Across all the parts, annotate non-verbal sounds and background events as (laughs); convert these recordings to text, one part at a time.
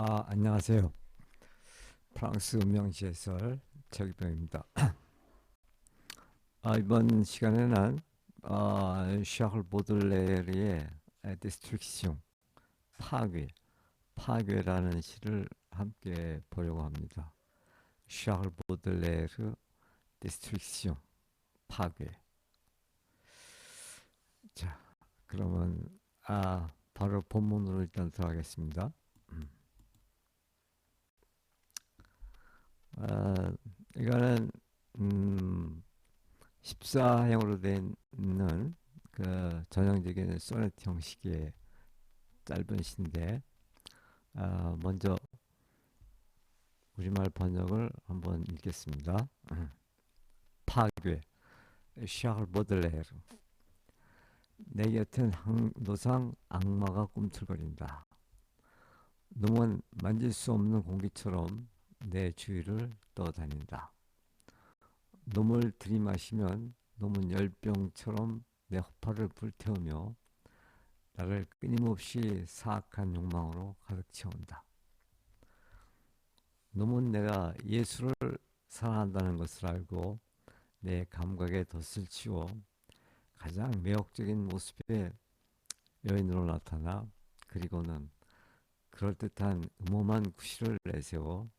아, 안녕하세요. 프랑스 음명시 해설 최기병입니다. 아, 이번 시간에는 아, 샤를 보들레르의 디스트릭시옹 파괴 파괴라는 시를 함께 보려고 합니다. 샤를 보들레르 디스트릭시옹 파괴 자, 그러면 아, 바로 본문으로 일단 들어가겠습니다. 아, 이거는 음, 14형으로 된 있는 그 전형적인 소네트 형식의 짧은 시인데 아, 먼저 우리말 번역을 한번 읽겠습니다. 파괴 샤를 보들레르 내 곁엔 항도상 악마가 꿈틀거린다. 놈은 만질 수 없는 공기처럼 내 주위를 떠다닌다. 놈을 들이마시면 놈은 열병처럼 내 허파를 불태우며 나를 끊임없이 사악한 욕망으로 가득 채운다. 놈은 내가 예수를 사랑한다는 것을 알고 내 감각에 덫을 치워 가장 매혹적인 모습의 여인으로 나타나 그리고는 그럴듯한 음험한 구실을 내세워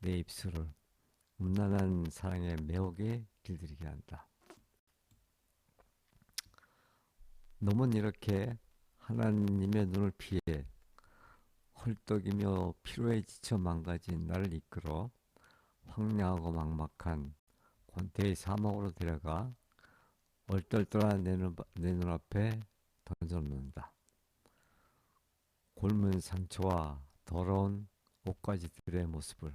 내 입술을 음란한 사랑의 매혹에 길들이게 한다. 놈은 이렇게 하나님의 눈을 피해 헐떡이며 피로에 지쳐 망가진 나를 이끌어 황량하고 막막한 권태의 사막으로 데려가 얼떨떨한 내, 눈앞에 던져놓는다. 곪은 상처와 더러운 옷가지들의 모습을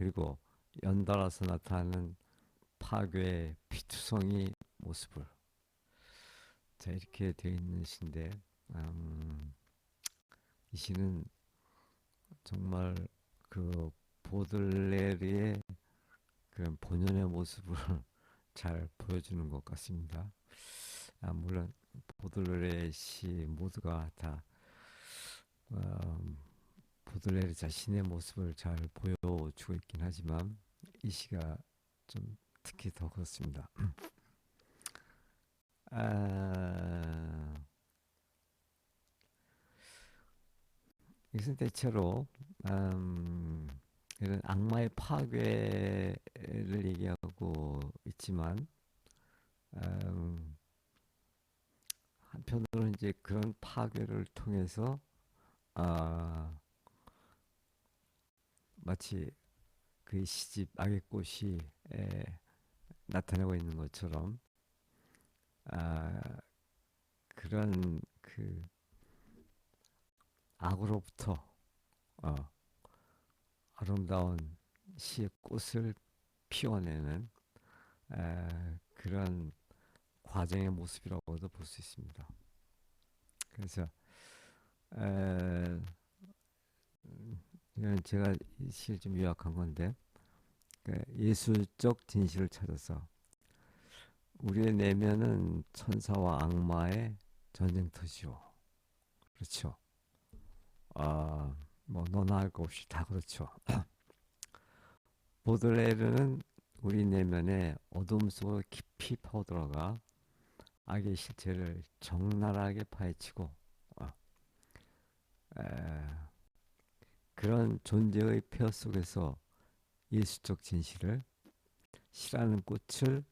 그리고 연달아서 나타나는 파괴의 피투성이 모습을 자 이렇게 되어 있는 시인데 음, 이 시는 정말 그 보들레르의 그런 본연의 모습을 (laughs) 잘 보여주는 것 같습니다. 아, 물론 보들레르의 시 모두가 다 음, 보들레르 자신의 모습을 잘 보여주고 있긴 하지만 이 시가 좀 특히 더 그렇습니다. (clears throat) 아, 이것은 대체로 음, 이런 악마의 파괴를 얘기하고 있지만 음, 한편으로는 이제 그런 파괴를 통해서 아, 마치 그 시집 악의 꽃이 에, 나타나고 있는 것처럼 아, 그런 그 악으로부터 어, 아름다운 시의 꽃을 피워내는 에, 그런 과정의 모습이라고도 볼 수 있습니다. 그래서 에, 이건 제가 시를 좀 요약한 건데 그 예술적 진실을 찾아서 우리의 내면은 천사와 악마의 전쟁터지요. 그렇죠. 아, 뭐 너나 할 것 없이 다 그렇죠. (clears throat) 보들레르는 우리 내면에 어둠 속으로 깊이 파고들어가 악의 실체를 적나라하게 파헤치고 어, 에, 그런 존재의 폐허 속에서 예수적 진실을 시라는 꽃을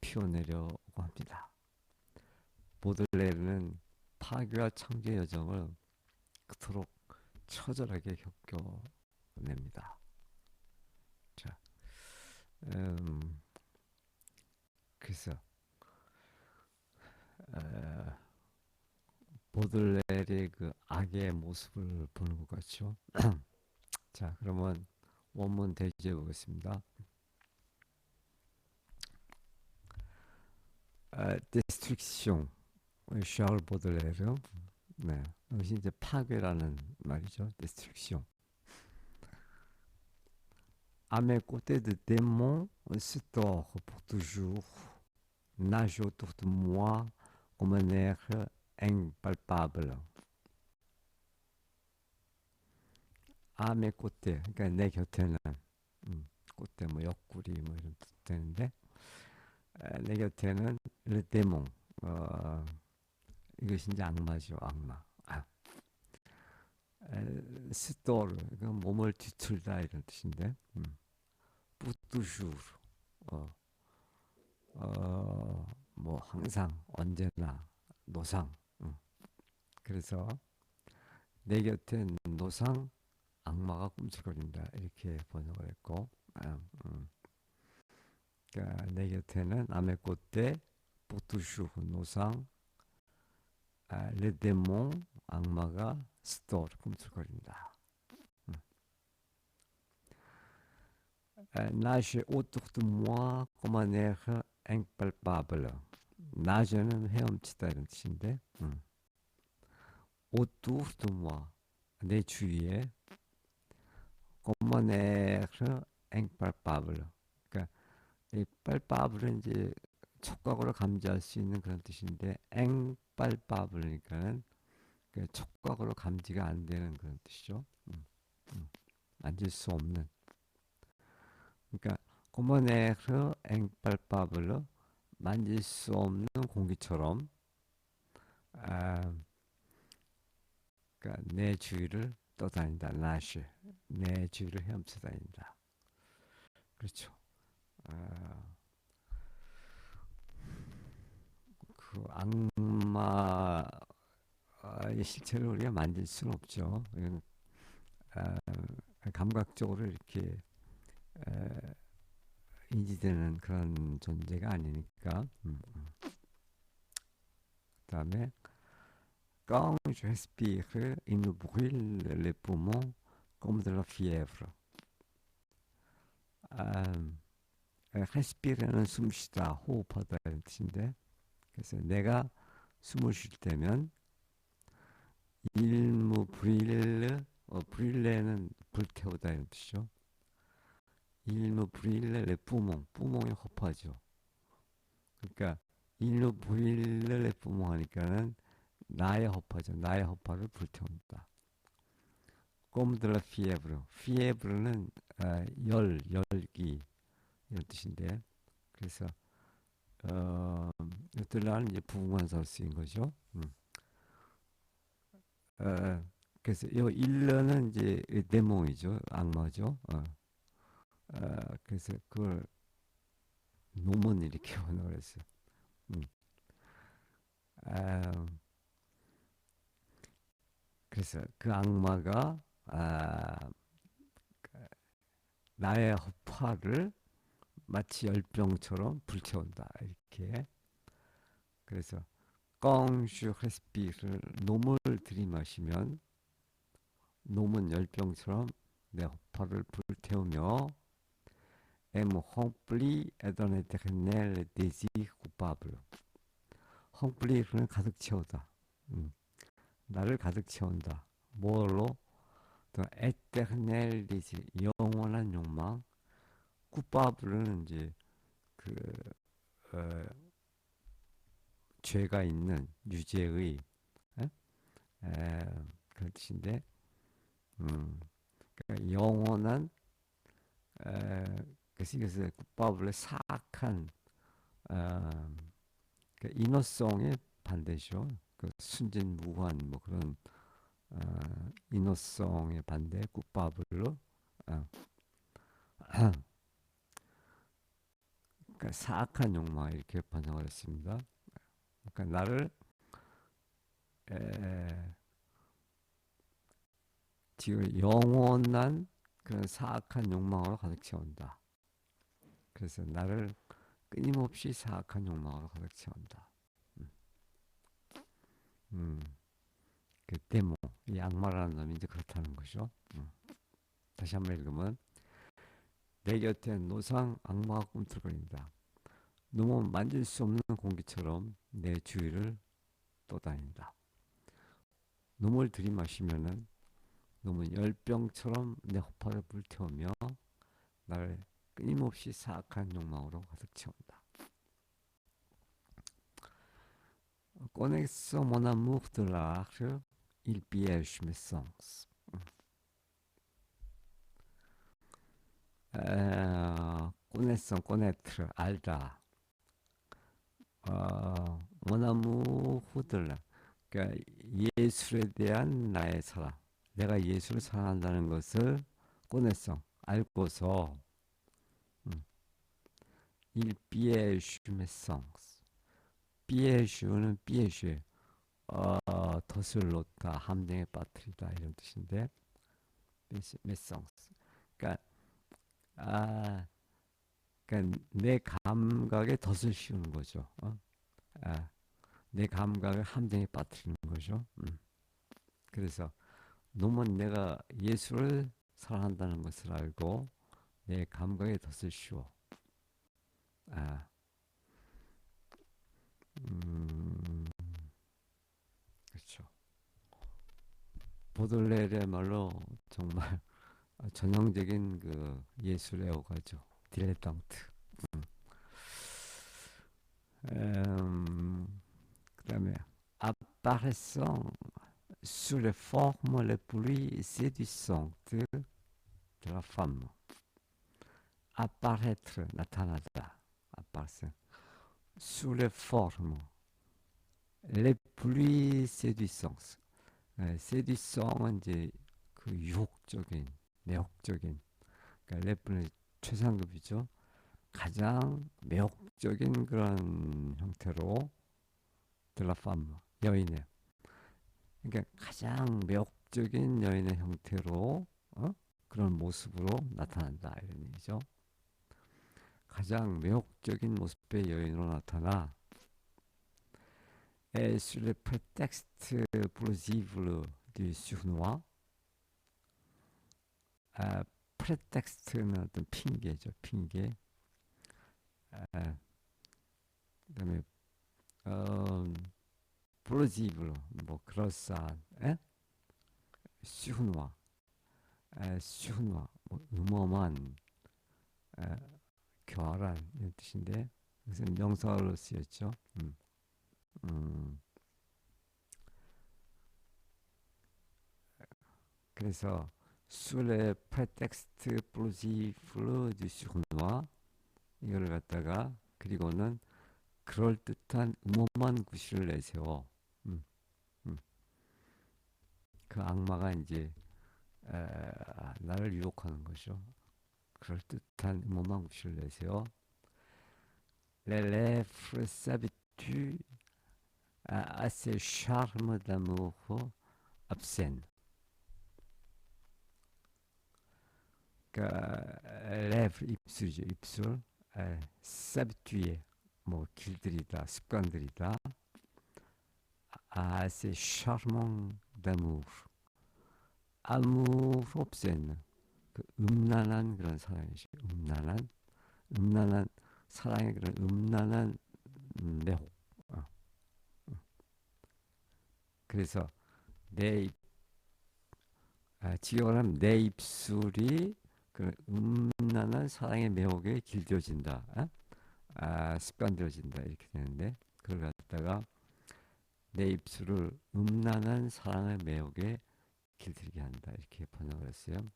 피워내려고 합니다. 보들레르는 파괴와 창조의 여정을 그토록 처절하게 겪어냅니다. 자, 음, 그래서 보들레르의 그 악의 모습을 보는 것 같죠. (clears throat) 자, 그러면 원문 대지해 보겠습니다. 아, 디스트릭시옹 샤를 보들레르 네, 이것이 이제 파괴라는 말이죠. 디스트릭시옹 À mes côtés de démons se tord pour toujours, nage autour de moi comme un air impalpable. 암의 꽃대 그러니까 내 곁에는 음, 꽃대 뭐 옆구리 뭐 이런 뜻 되는데 내 곁에는 르데몽 어, 이것이 이제 악마죠 악마 아. 스토르 그 몸을 뒤틀다 이런 뜻인데 음. 뿌뚜슈르 어, 어, 뭐 항상 언제나 노상 음. 그래서 내 곁에 노상 악마가 꿈틀거린다 이렇게 번역을 했고 음, 음. 그러니까 내 곁에는 남의 꽃대 보투슈 노상 아, 레데몽 악마가 스토르 꿈틀거린다. Nage autour de moi comme. 나게는 헤엄치다 이런 뜻인데 음. Autour de moi 내 주위에 comme un air impalpable 이 빨빠블은 이제 촉각으로 감지할 수 있는 그런 뜻인데 앵빨빠블이니까는 그 촉각으로 감지가 안 되는 그런 뜻이죠. 음, 음, 만질 수 없는. 그러니까 고모네르 앵빨빠블로 만질 수 없는 공기처럼 아, 그러니까 내 주위를 떠다닌다. 나시 내 주위를 헤엄쳐 다닌다. 그렇죠. 아, 그 악마의 실체를 우리가 만질 수는 없죠. 아, 감각적으로 이렇게 인지되는 그런 존재가 아니니까. 음, 음. 그 다음에 quand je respire, il me brûle les poumons comme de la fièvre. 음, respire는 숨쉬다, 호흡하다 이런 뜻인데 그래서 내가 숨을 쉴 때면 일무 브릴레 어, 브릴레는 불태우다 이런 뜻이죠. 일무 브릴레 레 뿌몽 뿌몽이 허파죠. 그러니까 일무 브릴레 레 뿌몽 하니까는 나의 허파죠. 나의 허파를 불태운다. 꼼드라 피에브르 피에브르는 아, 열 열기 이런 뜻인데 그래서 어, 이들라는 이제 부관사 쓰인 거죠. 음. 어, 그래서 이 일러는 이제 데몬이죠, 악마죠. 어. 어, 그래서 그걸 노문 이렇게 (laughs) 번역을 했어요. 음. 아, 그래서 그 악마가 아, 그 나의 허파를 마치 열병처럼 불태운다 이렇게 그래서 껑슈 크레스피를 놈을 들이마시면 놈은 열병처럼 내 허파를 불태우며 rempli d'un éternel désir coupable. 헝플리는 가득 채우다. 음. 나를 가득 채운다. 뭘로? 또 에테르넬 디지 영원한 욕망. 쿠파블은 이제 그 어, 죄가 있는 유죄의 에? 에, 그런 뜻인데 음, 그러니까 영원한 에, 그래서 이것을 쿠파블의 사악한 어, 그 인어성의 반대죠. 그 순진무관 뭐 그런 어, 인어성의 반대 쿠파블로 어. 그러니까 사악한 욕망 이렇게 번역을 했습니다. 그러니까 나를 에, 지금 영원한 그런 사악한 욕망으로 가득 채운다. 그래서 나를 끊임없이 사악한 욕망으로 가득 채운다. 음. 음. 그 데모, 이 악마라는 놈이 이제 그렇다는 거죠. 음. 다시 한번 읽으면 내 곁에 노상 악마가 꿈틀거린다. 너무 만질 수 없는 공기처럼 내 주위를 떠다닌다. 놈을 들이마시면은 놈은 열병처럼 내 허파를 불태우며 나를 끊임없이 사악한 욕망으로 가득 채운다. Connaissant mon amour de l'art, il piège mes sens. 에, 꼬네성 꼬네트르 알다. 어, 원나무 후들라. 그러니까 예술에 대한 나의 사랑. 내가 예술을 사랑한다는 것을 꼬네성 알고서 음. 일 비에슈 메성 비에슈는 비에슈 어, 덫을 놓다 함정에 빠뜨리다 이런 뜻인데 메성스 그러니까 아 그러니까 내 감각에 덫을 씌우는 거죠. 어? 아, 내 감각을 함정에 빠뜨리는 거죠. 음. 그래서 놈은 내가 예수를 사랑한다는 것을 알고 내 감각에 덫을 씌워. 아, 음, 그렇죠. 보들레르의 말로 정말 전형적인 그 예술 애호가죠. 딜레탕트. 음. 음, 그다음에 apparaissant sous les formes les plus séduisantes de la femme. apparaître 나타나다. apparaissant sous les formes les plus séduisantes. 네, séduisant은 이제 그 유혹적인, 매혹적인, 그러니까 래프는 최상급이죠. 가장 매혹적인 그런 형태로 드라팜 여인의 그러니까 가장 매혹적인 여인의 형태로 어? 그런 모습으로 나타난다 이런 얘기죠. 가장 매혹적인 모습의 여인으로 나타나 et sur le prétexte plausible du surnois 아, 프레텍스트는 어떤 핑계죠. 핑계. 아, 그다음에 어, 플로지블 뭐 그럴싸한 에? 슈훈화 에, 슈훈화 뭐 음험한 에, 교활한 이런 뜻인데 그래서 명사로 쓰였죠. 음. 음. 그래서 프레텍스트 플로지블 du surnois 이거를 갖다가 그리고는 그럴 듯한 음험한 구실을 내세워. 음, 음. 그 악마가 이제 에, 나를 유혹하는 거죠. 그럴 듯 한 음험한 구실을 내세워. Les lèvres s'habituent à, à ces charmes d'amour obscènes. 그러니까 레브 입술이죠. 입술. s'habituer 뭐 길들이다, 습관들이다. à ces charmants d'amour. amour obscène. 그 음란한 그런 사랑이죠. 음란한 음란한 사랑의 그런 음란한 매혹. 어. 그래서 내 입, 아, 직역을 하면 내 입술이 그 음란한 사랑의 매혹에 길들여진다. 어? 아, 습관되어진다. 이렇게 되는데 그걸 갖다가 내 입술을 음란한 사랑의 매혹에 길들이게 한다. 이렇게 번역을 했어요.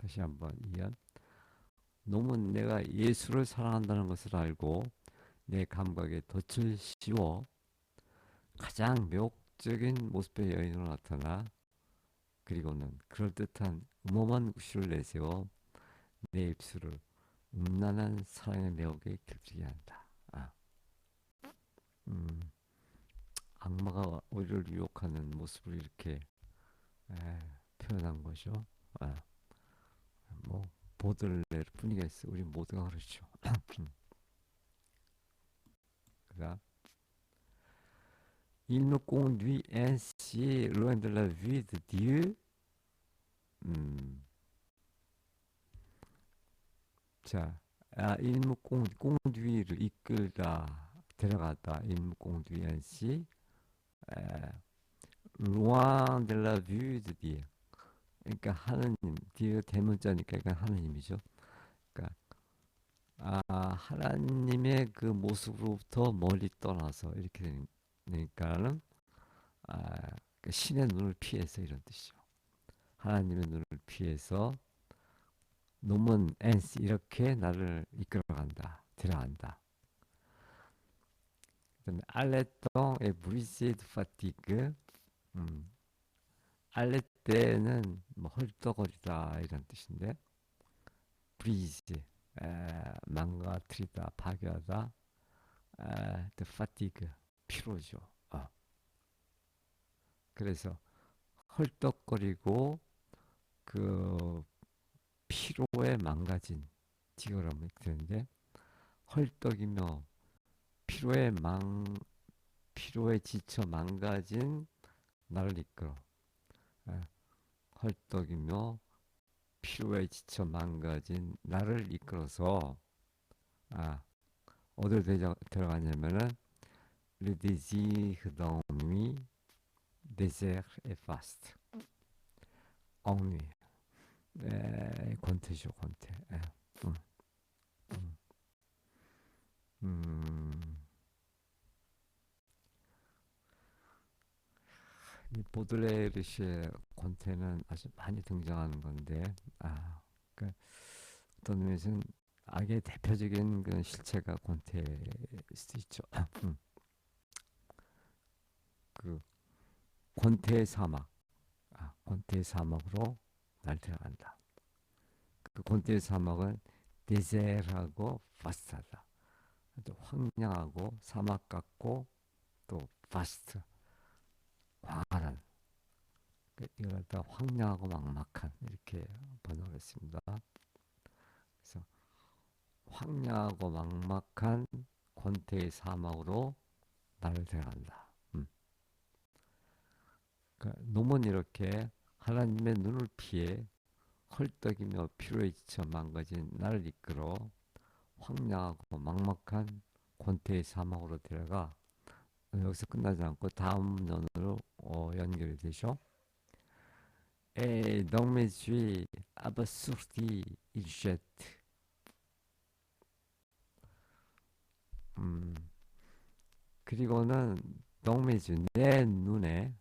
다시 한번 이연. 놈은 내가 예수를 사랑한다는 것을 알고 내 감각에 덫을 씌워 가장 매혹적인 모습의 여인으로 나타나 그리고는 그럴듯한 음험한 구실을 내세워 내 입술을 음란한 사랑의 매혹에 길들이게 한다. 아. 음, 악마가 우리를 유혹하는 모습을 이렇게 에, 표현한 거죠. 아. 뭐 보들레르 뿐이겠어. 우리 모두가 그렇죠. 그다 Il nous conduit ainsi loin de la vie de Dieu. 음. 자, 아, 일묵공 공뒤를 이끌다 데려갔다 일묵공뒤 ainsi loin de la vue de Dieu. 그러니까 하느님 뒤에 대문자니까 그러니까 하느님이죠. 그러니까 아, 하나님의 그 모습으로부터 멀리 떠나서 이렇게 되니까는 아, 그 신의 눈을 피해서 이런 뜻이죠. 하나님의 눈을 피해서 노먼 엔스 이렇게 나를 이끌어간다. 데려간다. 그다음에 알레똥 에 브리시드 파티그 음. 알레 때는 뭐 헐떡거리다 이런 뜻인데 브리즈 에, 망가뜨리다 파괴하다 에, the fatigue 피로죠. 어. 그래서 헐떡거리고 그 피로에 망가진 지거라면 되는데 헐떡이며 피로에 망 피로에 지쳐 망가진 나를 이끌어 에, 헐떡이며 피로에 지쳐 망가진 나를 이끌어서 아 어디로 들어가냐면은 le désir d'ennui désert et vaste ennui 에, 권태죠 권태. 에, 음, 음, 이 보들레르시의 권태는 아주 많이 등장하는 건데 아, 그 어떤 의미에서는 악의 대표적인 그 실체가 권태일 수도 있죠. 음. 그 권태의 사막, 아, 권태의 사막으로 날 데려간다. 그 권태의 사막은 데제라고 파스타다. 황량하고 사막 같고 또 파스트 광활한 그 이걸 갖다 황량하고 막막한 이렇게 번역을 했습니다. 그래서 황량하고 막막한 권태의 사막으로 나를 데려간다. 음. 그러니까 이렇게 하나님의 눈을 피해 헐떡이며 피로에 지쳐 망가진 나를 이끌어 황량하고 막막한 권태의 사막으로 데려가 여기서 끝나지 않고 다음 면으로 어, 연결이 되죠. Et dans mes yeux. 음, 그리고는 동메즈 내 눈에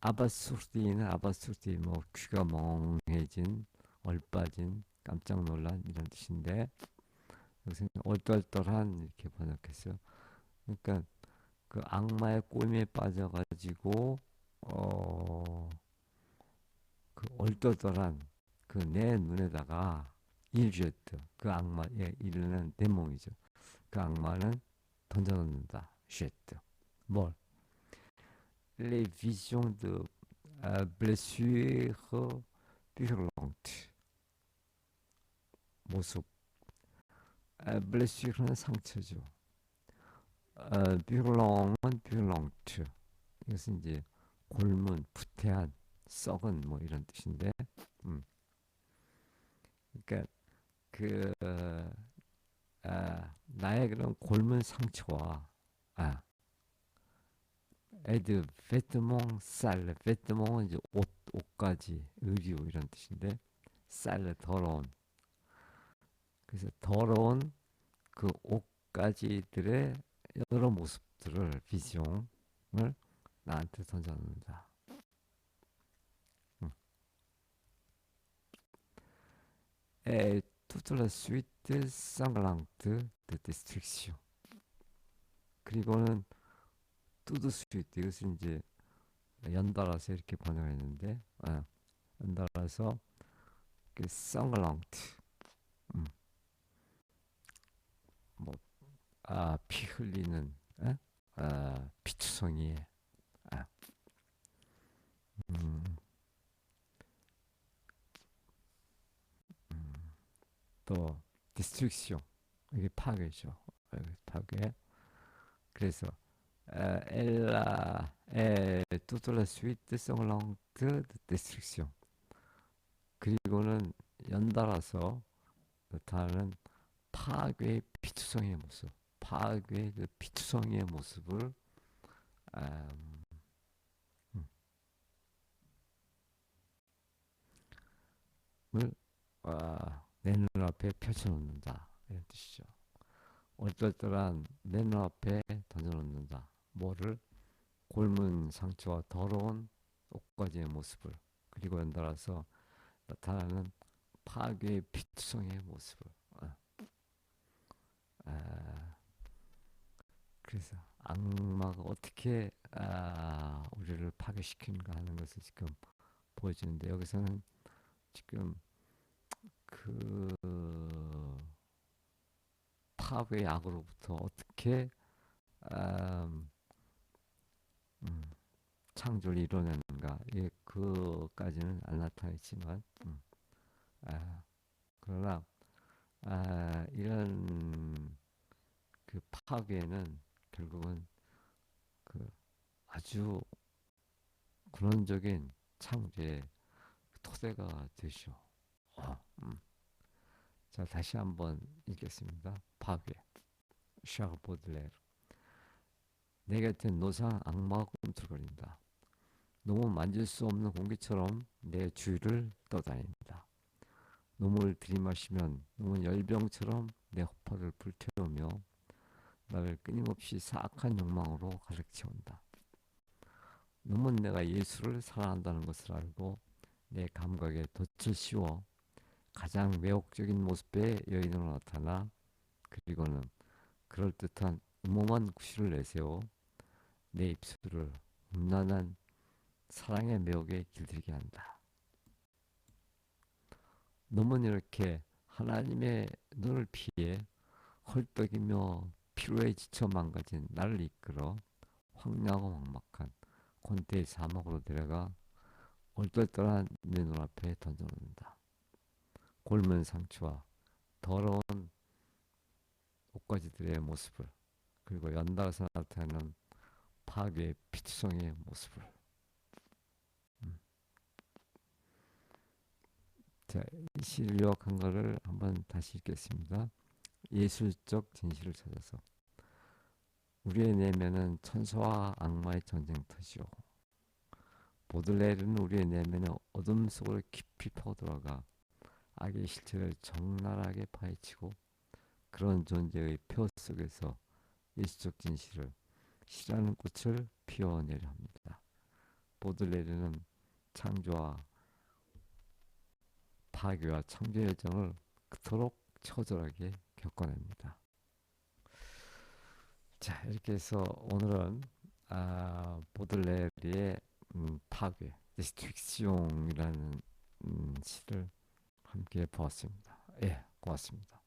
아바수르디는 아바수르디 뭐 귀가 멍해진 얼빠진 깜짝 놀란 이런 뜻인데 여기서 얼떨떨한 이렇게 번역했어요. 그러니까 그 악마의 꼬임에 빠져가지고 어, 그 얼떨떨한 그 내 눈에다가 일주였드 그 악마 예 일은 데몽이죠. 그 악마는 던져놓는다. 쉐트 뭘? Les visions de euh, blessures violentes 모습 아, 블레시르는 상처죠. 어, 뷰롱은 뷰롱트. 이것은 이제 골문, 부태한, 썩은 뭐 이런 뜻인데, 음. 그러니까 그 아, 나의 그런 골문 상처와 아, 에드 베트몽 쌀, 베트몽은 이제 옷, 옷까지 의류 이런 뜻인데, 쌀 더러운. 그래서 더러운 그 옷가지들의 여러 모습들을 비중을 나한테 던져놓는다. Et toute la suite sanglante de destruction. 그리고는 tout de suite 이것은 이제 연달아서 이렇게 번역했는데 아, 연달아서 그 sanglante 음. 뭐 아, 피 흘리는 에? 아, 피투성이에 아. 음. 음. 또 디스트릭션 이게 파괴죠. 파괴. 그래서 엘라 에 투토라 스위트 성랑트 디스트릭션 그리고는 연달아서 나타나는 파괴의 피투성이의 모습, 파괴의 그 피투성이의 모습을 음, 음, 아, 내 눈앞에 펼쳐놓는다 이런 뜻이죠. 얼떨떨한 내 눈앞에 던져놓는다. 뭐를 골문 상처와 더러운 옷가지의 모습을 그리고 연달아서 나타나는 파괴의 피투성의 모습을 어. 아, 그래서 악마가 어떻게 아, 우리를 파괴시키는가 하는 것을 지금 보여주는데 여기서는 지금 그 파괴의 악으로부터 어떻게 음, 음, 창조를 이뤄내는가. 예, 그까지는 안 나타있지만 음, 아, 그러나 아, 이런 그 파괴는 결국은 그 아주 근원적인 창조의 토대가 되죠. 어, 음. 자 다시 한번 읽겠습니다. 파괴 샤르 보들레르 내 곁에 노상 악마가 꿈틀거린다. 놈은 만질 수 없는 공기처럼 내 주위를 떠다닌다. 놈을 들이마시면 놈은 열병처럼 내 허파를 불태우며 나를 끊임없이 사악한 욕망으로 가득 채운다. 놈은 내가 예수를 사랑한다는 것을 알고 내 감각에 덫을 씌워 가장 매혹적인 모습의 여인으로 나타나 그리고는 그럴듯한 음험한 구실을 내세워 내 입술을 음란한 사랑의 매혹에 길들이게 한다. 놈은 이렇게 하나님의 눈을 피해 헐떡이며 피로에 지쳐 망가진 나를 이끌어 황량하고 막막한 곤태의 사막으로 데려가 얼떨떨한 내 눈앞에 던져놓는다. 골문 상처와 더러운 옷가지들의 모습을 그리고 연달아서 나타나는 파괴의 피투성의 모습을 음. 자, 이 시를 요약한 것을 한번 다시 읽겠습니다. 예술적 진실을 찾아서 우리의 내면은 천사와 악마의 전쟁터지요. 보들레르는 우리의 내면의 어둠 속으로 깊이 파고들어가 악의 실체를 적나라하게 파헤치고 그런 존재의 표 속에서 예수적 진실을 시라는 꽃을 피워내려 합니다. 보들레르는 창조와 파괴와 창조 여정을 그토록 처절하게 겪어냅니다. 자 이렇게 해서 오늘은 아, 보들레르의 음, 파괴, 디스트릭시옹이라는 음, 시를 함께 보았습니다. 예, 고맙습니다.